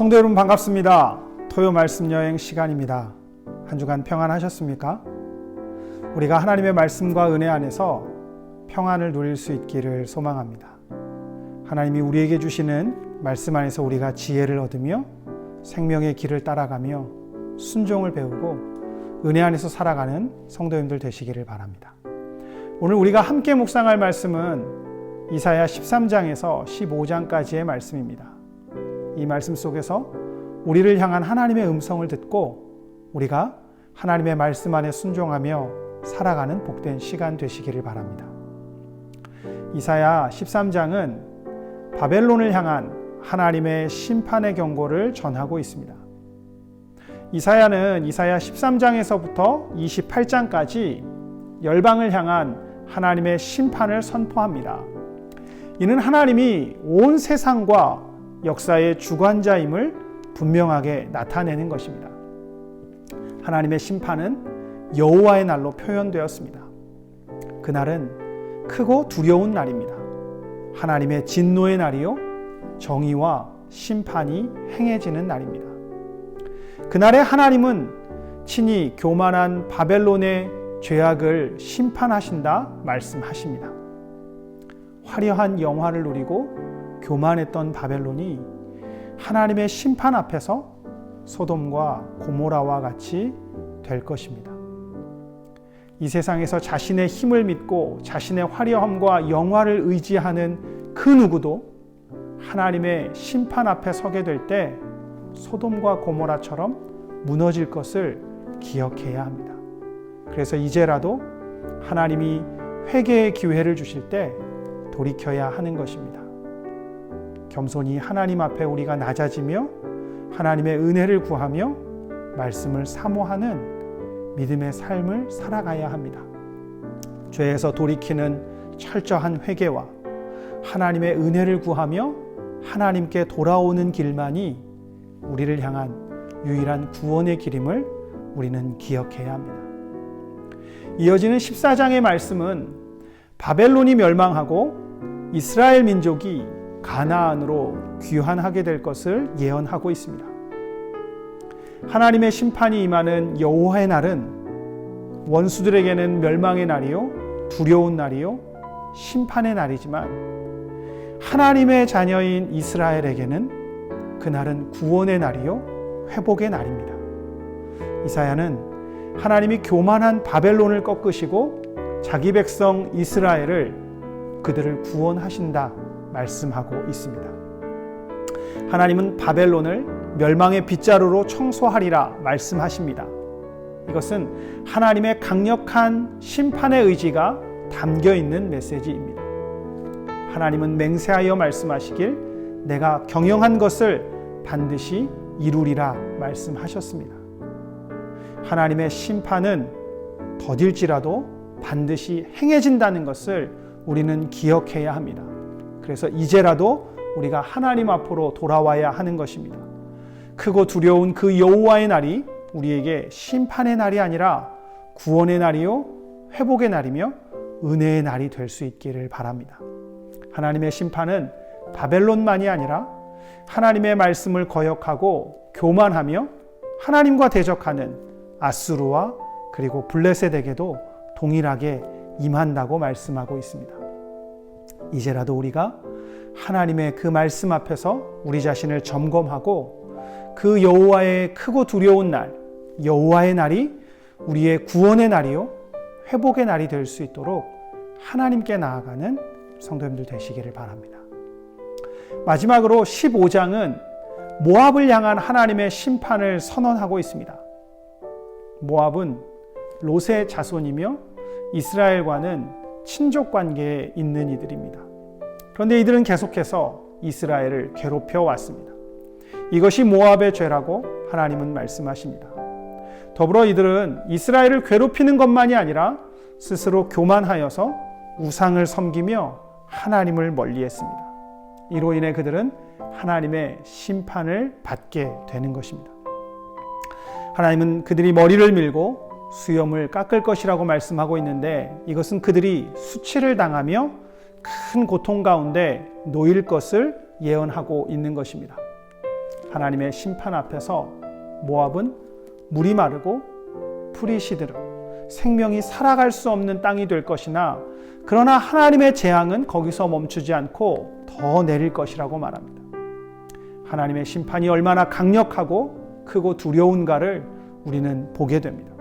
성도 여러분 반갑습니다. 토요 말씀 여행 시간입니다. 한 주간 평안하셨습니까? 우리가 하나님의 말씀과 은혜 안에서 평안을 누릴 수 있기를 소망합니다. 하나님이 우리에게 주시는 말씀 안에서 우리가 지혜를 얻으며 생명의 길을 따라가며 순종을 배우고 은혜 안에서 살아가는 성도님들 되시기를 바랍니다. 오늘 우리가 함께 묵상할 말씀은 이사야 13장에서 15장까지의 말씀입니다. 이 말씀 속에서 우리를 향한 하나님의 음성을 듣고 우리가 하나님의 말씀 안에 순종하며 살아가는 복된 시간 되시기를 바랍니다. 이사야 13장은 바벨론을 향한 하나님의 심판의 경고를 전하고 있습니다. 이사야는 이사야 13장에서부터 28장까지 열방을 향한 하나님의 심판을 선포합니다. 이는 하나님이 온 세상과 역사의 주관자임을 분명하게 나타내는 것입니다. 하나님의 심판은 여호와의 날로 표현되었습니다. 그날은 크고 두려운 날입니다. 하나님의 진노의 날이요 정의와 심판이 행해지는 날입니다. 그날에 하나님은 친히 교만한 바벨론의 죄악을 심판하신다 말씀하십니다. 화려한 영화를 누리고 교만했던 바벨론이 하나님의 심판 앞에서 소돔과 고모라와 같이 될 것입니다. 이 세상에서 자신의 힘을 믿고 자신의 화려함과 영화를 의지하는 그 누구도 하나님의 심판 앞에 서게 될 때 소돔과 고모라처럼 무너질 것을 기억해야 합니다. 그래서 이제라도 하나님이 회개의 기회를 주실 때 돌이켜야 하는 것입니다. 겸손히 하나님 앞에 우리가 낮아지며 하나님의 은혜를 구하며 말씀을 사모하는 믿음의 삶을 살아가야 합니다. 죄에서 돌이키는 철저한 회개와 하나님의 은혜를 구하며 하나님께 돌아오는 길만이 우리를 향한 유일한 구원의 길임을 우리는 기억해야 합니다. 이어지는 14장의 말씀은 바벨론이 멸망하고 이스라엘 민족이 가나안으로 귀환하게 될 것을 예언하고 있습니다. 하나님의 심판이 임하는 여호와의 날은 원수들에게는 멸망의 날이요 두려운 날이요 심판의 날이지만 하나님의 자녀인 이스라엘에게는 그날은 구원의 날이요 회복의 날입니다. 이사야는 하나님이 교만한 바벨론을 꺾으시고 자기 백성 이스라엘을 그들을 구원하신다 말씀하고 있습니다. 하나님은 바벨론을 멸망의 빗자루로 청소하리라 말씀하십니다. 이것은 하나님의 강력한 심판의 의지가 담겨 있는 메시지입니다. 하나님은 맹세하여 말씀하시길 내가 경영한 것을 반드시 이루리라 말씀하셨습니다. 하나님의 심판은 더딜지라도 반드시 행해진다는 것을 우리는 기억해야 합니다. 그래서 이제라도 우리가 하나님 앞으로 돌아와야 하는 것입니다. 크고 두려운 그 여호와의 날이 우리에게 심판의 날이 아니라 구원의 날이요 회복의 날이며 은혜의 날이 될 수 있기를 바랍니다. 하나님의 심판은 바벨론만이 아니라 하나님의 말씀을 거역하고 교만하며 하나님과 대적하는 아수르와 그리고 블레셋에게도 동일하게 임한다고 말씀하고 있습니다. 이제라도 우리가 하나님의 그 말씀 앞에서 우리 자신을 점검하고 그 여호와의 크고 두려운 날, 여호와의 날이 우리의 구원의 날이요 회복의 날이 될 수 있도록 하나님께 나아가는 성도님들 되시기를 바랍니다. 마지막으로 15장은 모압을 향한 하나님의 심판을 선언하고 있습니다. 모압은 롯의 자손이며 이스라엘과는 친족 관계에 있는 이들입니다. 그런데 이들은 계속해서 이스라엘을 괴롭혀 왔습니다. 이것이 모압의 죄라고 하나님은 말씀하십니다. 더불어 이들은 이스라엘을 괴롭히는 것만이 아니라 스스로 교만하여서 우상을 섬기며 하나님을 멀리했습니다. 이로 인해 그들은 하나님의 심판을 받게 되는 것입니다. 하나님은 그들이 머리를 밀고 수염을 깎을 것이라고 말씀하고 있는데 이것은 그들이 수치를 당하며 큰 고통 가운데 놓일 것을 예언하고 있는 것입니다. 하나님의 심판 앞에서 모압은 물이 마르고 풀이 시들어 생명이 살아갈 수 없는 땅이 될 것이나 그러나 하나님의 재앙은 거기서 멈추지 않고 더 내릴 것이라고 말합니다. 하나님의 심판이 얼마나 강력하고 크고 두려운가를 우리는 보게 됩니다.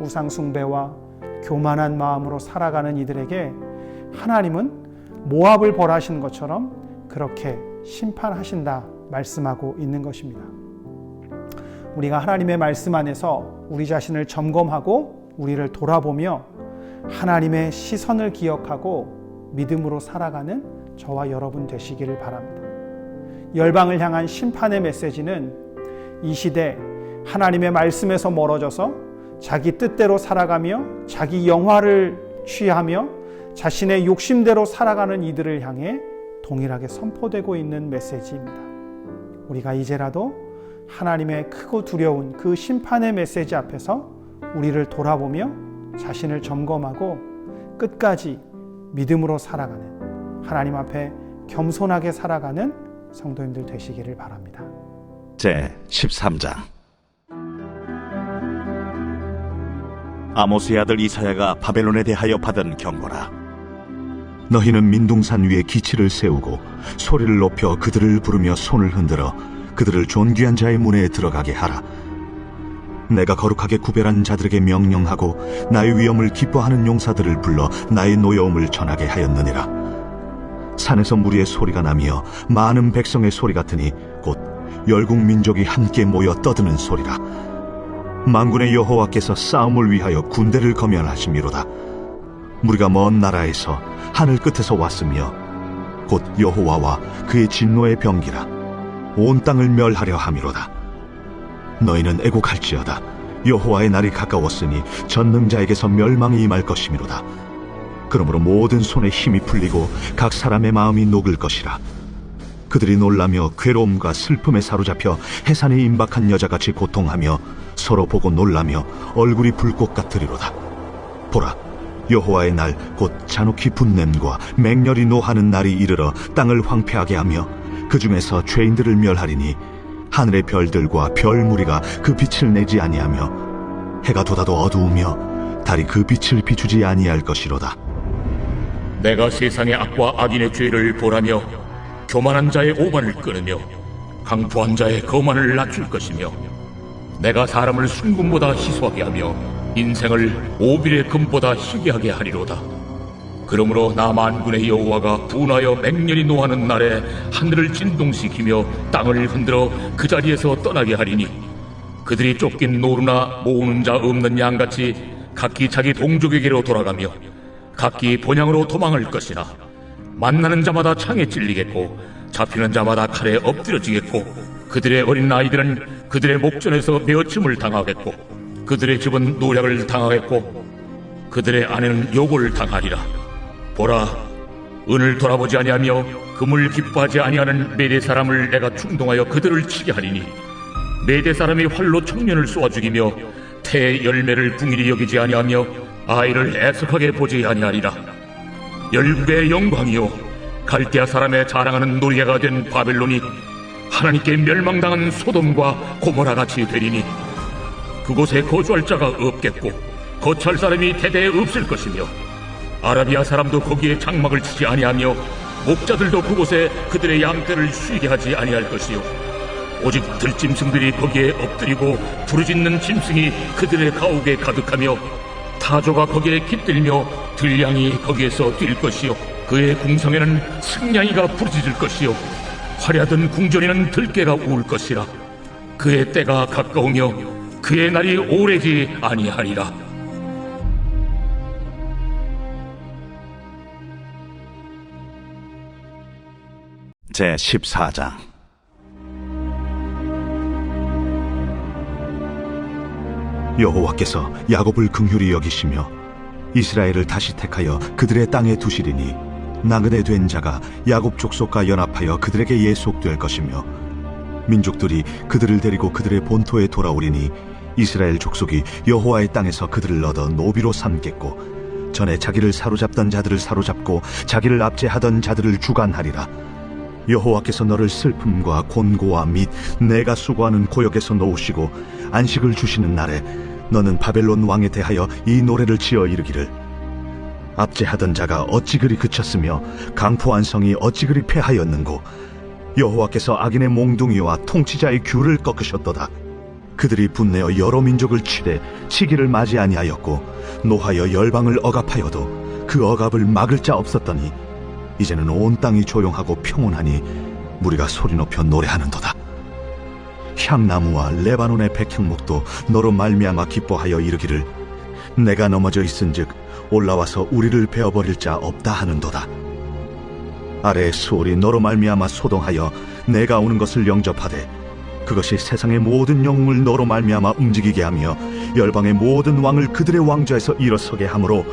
우상숭배와 교만한 마음으로 살아가는 이들에게 하나님은 모압을 벌하신 것처럼 그렇게 심판하신다 말씀하고 있는 것입니다. 우리가 하나님의 말씀 안에서 우리 자신을 점검하고 우리를 돌아보며 하나님의 시선을 기억하고 믿음으로 살아가는 저와 여러분 되시기를 바랍니다. 열방을 향한 심판의 메시지는 이 시대 하나님의 말씀에서 멀어져서 자기 뜻대로 살아가며 자기 영화를 취하며 자신의 욕심대로 살아가는 이들을 향해 동일하게 선포되고 있는 메시지입니다. 우리가 이제라도 하나님의 크고 두려운 그 심판의 메시지 앞에서 우리를 돌아보며 자신을 점검하고 끝까지 믿음으로 살아가는 하나님 앞에 겸손하게 살아가는 성도님들 되시기를 바랍니다. 제 13장 아모스의 아들 이사야가 바벨론에 대하여 받은 경고라 너희는 민둥산 위에 기치를 세우고 소리를 높여 그들을 부르며 손을 흔들어 그들을 존귀한 자의 문에 들어가게 하라. 내가 거룩하게 구별한 자들에게 명령하고 나의 위엄을 기뻐하는 용사들을 불러 나의 노여움을 전하게 하였느니라. 산에서 무리의 소리가 나며 많은 백성의 소리 같으니 곧 열국 민족이 함께 모여 떠드는 소리라. 만군의 여호와께서 싸움을 위하여 군대를 거면하심이로다. 무리가 먼 나라에서 하늘 끝에서 왔으며 곧 여호와와 그의 진노의 병기라 온 땅을 멸하려 함이로다. 너희는 애곡할지어다. 여호와의 날이 가까웠으니 전능자에게서 멸망이 임할 것이미로다. 그러므로 모든 손에 힘이 풀리고 각 사람의 마음이 녹을 것이라. 그들이 놀라며 괴로움과 슬픔에 사로잡혀 해산에 임박한 여자같이 고통하며 서로 보고 놀라며 얼굴이 불꽃 같으리로다. 보라, 여호와의 날 곧 잔혹히 분냄과 맹렬히 노하는 날이 이르러 땅을 황폐하게 하며 그 중에서 죄인들을 멸하리니 하늘의 별들과 별 무리가 그 빛을 내지 아니하며 해가 돋아도 어두우며 달이 그 빛을 비추지 아니할 것이로다. 내가 세상의 악과 악인의 죄를 보라며 교만한 자의 오만을 끊으며 강포한 자의 거만을 낮출 것이며 내가 사람을 순금보다 희소하게 하며 인생을 오빌의 금보다 희귀하게 하리로다. 그러므로 나 만군의 여호와가 분하여 맹렬히 노하는 날에 하늘을 진동시키며 땅을 흔들어 그 자리에서 떠나게 하리니 그들이 쫓긴 노루나 모으는 자 없는 양같이 각기 자기 동족에게로 돌아가며 각기 본향으로 도망할 것이나 만나는 자마다 창에 찔리겠고 잡히는 자마다 칼에 엎드려지겠고 그들의 어린 아이들은 그들의 목전에서 메어침을 당하겠고 그들의 집은 노략을 당하겠고 그들의 아내는 욕을 당하리라. 보라 은을 돌아보지 아니하며 금을 기뻐하지 아니하는 메대 사람을 내가 충동하여 그들을 치게 하리니 메대 사람이 활로 청년을 쏘아 죽이며 태의 열매를 궁일이 여기지 아니하며 아이를 애석하게 보지 아니하리라. 열국의 영광이요. 갈대아 사람의 자랑하는 노예가 된 바벨론이 하나님께 멸망당한 소돔과 고모라 같이 되리니 그곳에 거주할 자가 없겠고 거처할 사람이 대대에 없을 것이며 아라비아 사람도 거기에 장막을 치지 아니하며 목자들도 그곳에 그들의 양떼를 쉬게 하지 아니할 것이요. 오직 들짐승들이 거기에 엎드리고 부르짖는 짐승이 그들의 가옥에 가득하며 타조가 거기에 깃들며 들량이 거기에서 뛸 것이요. 그의 궁성에는 승냥이가 부르짖을 것이요 화려하던 궁전에는 들깨가 울 것이라 그의 때가 가까우며 그의 날이 오래지 아니하리라. 제 14장. 여호와께서 야곱을 긍휼히 여기시며 이스라엘을 다시 택하여 그들의 땅에 두시리니 나그네 된 자가 야곱 족속과 연합하여 그들에게 예속될 것이며 민족들이 그들을 데리고 그들의 본토에 돌아오리니 이스라엘 족속이 여호와의 땅에서 그들을 얻어 노비로 삼겠고 전에 자기를 사로잡던 자들을 사로잡고 자기를 압제하던 자들을 주관하리라. 여호와께서 너를 슬픔과 곤고와 및 내가 수고하는 고역에서 놓으시고 안식을 주시는 날에 너는 바벨론 왕에 대하여 이 노래를 지어 이르기를 압제하던 자가 어찌 그리 그쳤으며 강포한 성이 어찌 그리 패하였는고? 여호와께서 악인의 몽둥이와 통치자의 귤을 꺾으셨도다. 그들이 분내어 여러 민족을 치되 치기를 맞이 아니하였고 노하여 열방을 억압하여도 그 억압을 막을 자 없었더니 이제는 온 땅이 조용하고 평온하니 무리가 소리 높여 노래하는도다. 향나무와 레바논의 백향목도 너로 말미암아 기뻐하여 이르기를 내가 넘어져 있은즉 올라와서 우리를 베어버릴 자 없다 하는도다. 아래의 수월이 너로 말미암아 소동하여 내가 오는 것을 영접하되 그것이 세상의 모든 영웅을 너로 말미암아 움직이게 하며 열방의 모든 왕을 그들의 왕좌에서 일어서게 하므로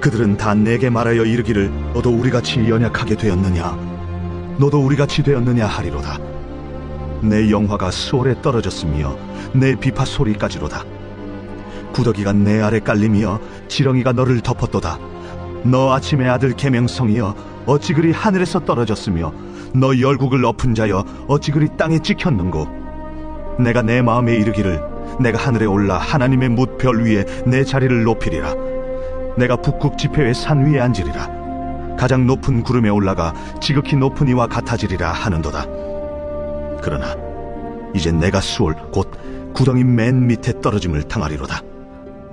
그들은 다 내게 말하여 이르기를 너도 우리같이 연약하게 되었느냐? 너도 우리같이 되었느냐 하리로다. 내 영화가 수월에 떨어졌으며 내 비파 소리까지로다 구더기가 내 아래 깔리며 지렁이가 너를 덮었도다. 너 아침의 아들 계명성이여 어찌 그리 하늘에서 떨어졌으며 너 열국을 엎은 자여 어찌 그리 땅에 찍혔는고? 내가 내 마음에 이르기를 내가 하늘에 올라 하나님의 뭇별 위에 내 자리를 높이리라. 내가 북극 지폐의 산 위에 앉으리라. 가장 높은 구름에 올라가 지극히 높은 이와 같아지리라 하는도다. 그러나 이제 내가 수월 곧 구덩이 맨 밑에 떨어짐을 당하리로다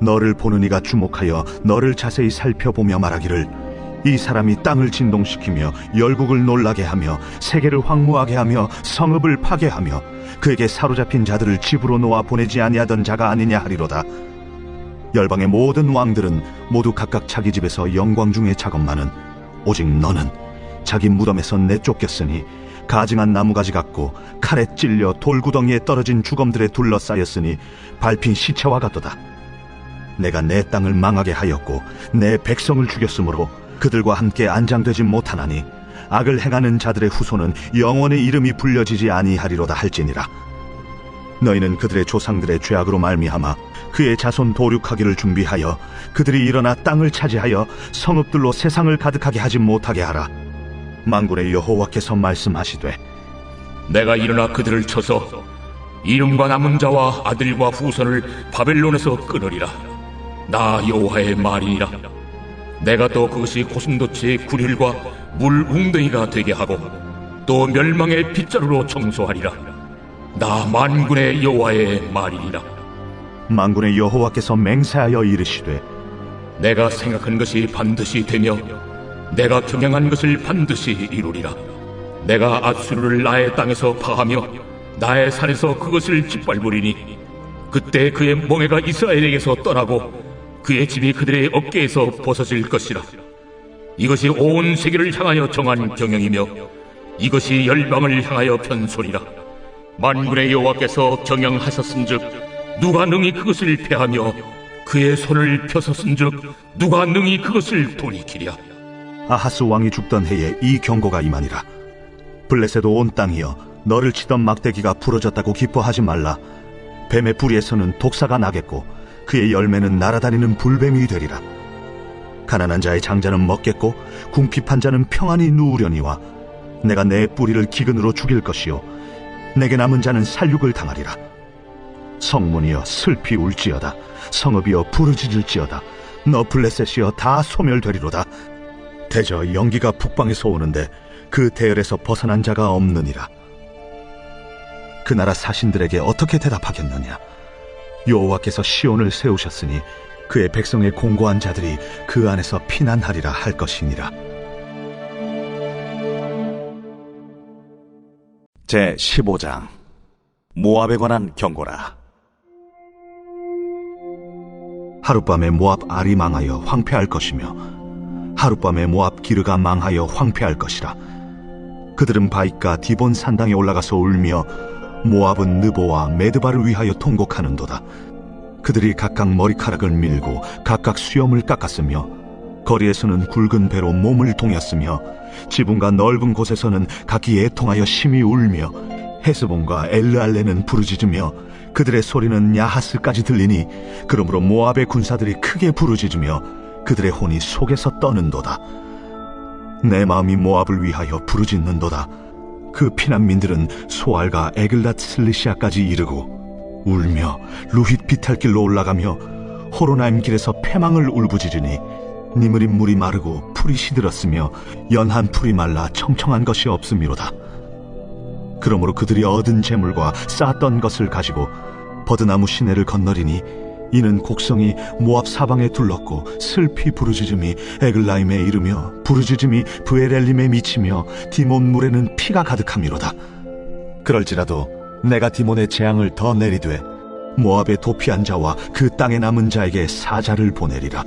너를 보는 이가 주목하여 너를 자세히 살펴보며 말하기를 이 사람이 땅을 진동시키며 열국을 놀라게 하며 세계를 황무하게 하며 성읍을 파괴하며 그에게 사로잡힌 자들을 집으로 놓아 보내지 아니하던 자가 아니냐 하리로다. 열방의 모든 왕들은 모두 각각 자기 집에서 영광 중에 작업만은 오직 너는 자기 무덤에서 내쫓겼으니 가증한 나무가지 같고 칼에 찔려 돌구덩이에 떨어진 주검들에 둘러싸였으니 밟힌 시체와 같도다 내가 내 땅을 망하게 하였고 내 백성을 죽였으므로 그들과 함께 안장되지 못하나니 악을 행하는 자들의 후손은 영원히 이름이 불려지지 아니하리로다 할지니라 너희는 그들의 조상들의 죄악으로 말미암아 그의 자손 도륙하기를 준비하여 그들이 일어나 땅을 차지하여 성읍들로 세상을 가득하게 하지 못하게 하라 만군의 여호와께서 말씀하시되 내가 일어나 그들을 쳐서 이름과 남은 자와 아들과 후손을 바벨론에서 끊으리라. 나 여호와의 말이니라. 내가 또 그것이 고슴도치의 구릴과 물 웅덩이가 되게 하고 또 멸망의 빗자루로 청소하리라. 나 만군의 여호와의 말이니라. 만군의 여호와께서 맹세하여 이르시되 내가 생각한 것이 반드시 되며 내가 경영한 것을 반드시 이루리라. 내가 아수르를 나의 땅에서 파하며 나의 산에서 그것을 짓밟으리니 그때 그의 멍에가 이스라엘에게서 떠나고 그의 집이 그들의 어깨에서 벗어질 것이라. 이것이 온 세계를 향하여 정한 경영이며 이것이 열방을 향하여 편소리라. 만군의 여호와께서 경영하셨은즉 누가 능히 그것을 패하며 그의 손을 펴섰은즉 누가 능히 그것을 돌이키랴. 아하스 왕이 죽던 해에 이 경고가 임하니라 블레셋도 온 땅이여 너를 치던 막대기가 부러졌다고 기뻐하지 말라 뱀의 뿌리에서는 독사가 나겠고 그의 열매는 날아다니는 불뱀이 되리라. 가난한 자의 장자는 먹겠고 궁핍한 자는 평안히 누우려니와 내가 내 뿌리를 기근으로 죽일 것이요 내게 남은 자는 살육을 당하리라. 성문이여 슬피 울지어다. 성읍이여 부르짖을지어다. 너 블레셋이여 다 소멸되리로다. 대저 연기가 북방에서 오는데 그 대열에서 벗어난 자가 없느니라. 그 나라 사신들에게 어떻게 대답하겠느냐? 여호와께서 시온을 세우셨으니 그의 백성의 공고한 자들이 그 안에서 피난하리라 할 것이니라. 제 15장 모압에 관한 경고라. 하룻밤에 모압 알이 망하여 황폐할 것이며 하룻밤에 모압 기르가 망하여 황폐할 것이라. 그들은 바이가 디본 산당에 올라가서 울며 모압은 느보와 메드바를 위하여 통곡하는도다. 그들이 각각 머리카락을 밀고 각각 수염을 깎았으며 거리에서는 굵은 배로 몸을 동였으며 지붕과 넓은 곳에서는 각기 애통하여 심히 울며 헤스본과 엘르알레는 부르짖으며 그들의 소리는 야하스까지 들리니 그러므로 모압의 군사들이 크게 부르짖으며 그들의 혼이 속에서 떠는도다. 내 마음이 모압을 위하여 부르짖는도다. 그 피난민들은 소알과 에글랏 슬리시아까지 이르고 울며 루힛 비탈길로 올라가며 호로나임 길에서 패망을 울부짖으니 니므린 물이 마르고 풀이 시들었으며 연한 풀이 말라 청청한 것이 없음이로다. 그러므로 그들이 얻은 재물과 쌓았던 것을 가지고 버드나무 시내를 건너리니 이는 곡성이 모압 사방에 둘렀고 슬피 부르짖음이 에글라임에 이르며 부르짖음이 브에렐림에 미치며 디몬 물에는 피가 가득함이로다. 그럴지라도 내가 디몬의 재앙을 더 내리되 모압의 도피한 자와 그 땅에 남은 자에게 사자를 보내리라.